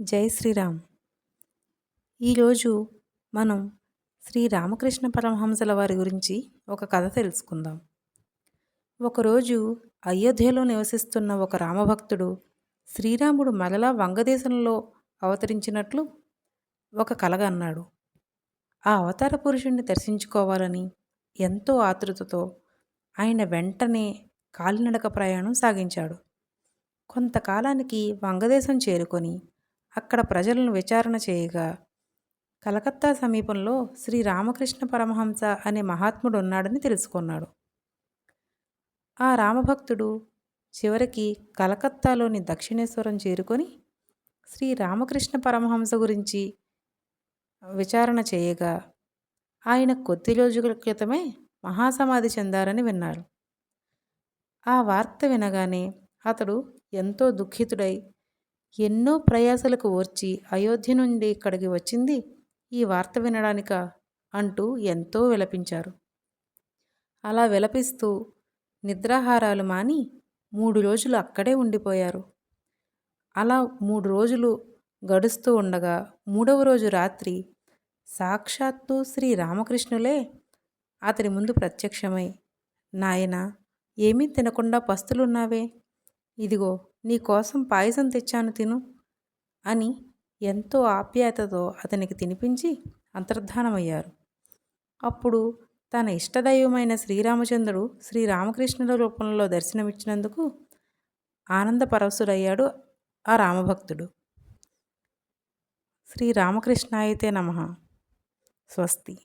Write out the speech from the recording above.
జై శ్రీరామ్. ఈరోజు మనం శ్రీ రామకృష్ణ పరమహంసల వారి గురించి ఒక కథ తెలుసుకుందాం. ఒకరోజు అయోధ్యలో నివసిస్తున్న ఒక రామభక్తుడు శ్రీరాముడు మరలా వంగదేశంలో అవతరించినట్లు ఒక కలగన్నాడు ఆ అవతార పురుషుణ్ణి దర్శించుకోవాలని ఎంతో ఆతృతతో ఆయన వెంటనే కాలినడక ప్రయాణం సాగించాడు. కొంతకాలానికి వంగదేశం చేరుకొని అక్కడ ప్రజలను విచారణ చేయగా కలకత్తా సమీపంలో శ్రీ రామకృష్ణ పరమహంస అనే మహాత్ముడు ఉన్నాడని తెలుసుకున్నాడు. ఆ రామభక్తుడు చివరికి కలకత్తాలోని దక్షిణేశ్వరం చేరుకొని శ్రీ రామకృష్ణ పరమహంస గురించి విచారణ చేయగా ఆయన కొద్ది రోజుల క్రితమే మహాసమాధి చెందారని విన్నాడు. ఆ వార్త వినగానే అతడు ఎంతో దుఃఖితుడై ఎన్నో ప్రయాసలకు ఓర్చి అయోధ్య నుండి ఇక్కడికి వచ్చింది ఈ వార్త వినడానిక అంటూ ఎంతో విలపించారు. అలా విలపిస్తూ నిద్రాహారాలు మాని మూడు రోజులు అక్కడే ఉండిపోయారు. అలా మూడు రోజులు గడుస్తూ ఉండగా మూడవ రోజు రాత్రి సాక్షాత్తు శ్రీ రామకృష్ణులే అతని ముందు ప్రత్యక్షమై నాయన ఏమీ తినకుండా పస్తులున్నావే? ఇదిగో నీ కోసం పాయసం తెచ్చాను తిను అని ఎంతో ఆప్యాయతతో అతనికి తినిపించి అంతర్ధానమయ్యారు. అప్పుడు తన ఇష్టదైవమైన శ్రీరామచంద్రుడు శ్రీరామకృష్ణుల రూపంలో దర్శనమిచ్చినందుకు ఆనందపరవశుడయ్యాడు ఆ రామభక్తుడు. శ్రీరామకృష్ణాయతే నమ స్వస్తి.